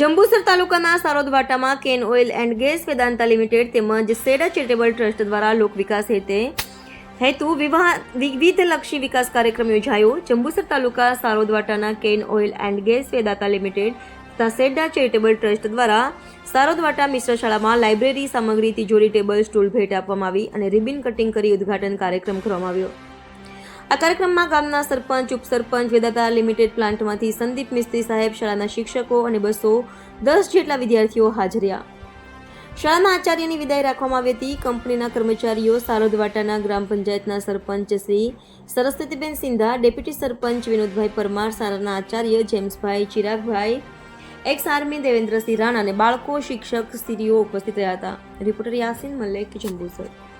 જંબુસર તાલુકાના સારોદવાટામાં Cairn oil and gas Vedanta limited તેમજ સેડા ચેરિટેબલ ટ્રસ્ટ દ્વારા લોક વિકાસ હેતે હેતુ વિવાહ વિવિધલક્ષી વિકાસ કાર્યક્રમ યોજાયો. જંબુસર તાલુકા સારોદવાટાના Cairn oil and gas Vedanta limited તથા સેડા ચેરિટેબલ ટ્રસ્ટ દ્વારા સારોદવાટા મિશ્ર શાળામાં લાઇબ્રેરી સામગ્રી તિજોરી ટેબલ સ્ટૂલ ભેટ આપવામાં આવી અને રિબિન કટિંગ કરી ઉદ્ઘાટન કાર્યક્રમ કરવામાં આવ્યો. આ કાર્યક્રમમાં ગામના સરપંચ, ઉપસરપંચ, વેદાતા લિમિટેડ પ્લાન્ટમાંથી સંદીપ મિસ્ત્રી સાહેબ, શાળાના શિક્ષકો અને બસો દસ જેટલા વિદ્યાર્થીઓ હાજર રહ્યા. શાળાના આચાર્યની વિદાય રાખવામાં આવી હતી. કંપનીના કર્મચારીઓ સારોદવાટાના ગ્રામ પંચાયતના સરપંચ શ્રી સરસ્વતીબેન સિંધા, ડેપ્યુટી સરપંચ વિનોદભાઈ પરમાર, શાળાના આચાર્ય જેમ્સભાઈ ચિરાગભાઈ, એક્સ આર્મી દેવેન્દ્રસિંહ રાણા અને બાળકો, શિક્ષક, સ્ત્રીઓ ઉપસ્થિત રહ્યા હતા. રિપોર્ટર યાસીન મલ્લેક, જંબુસર.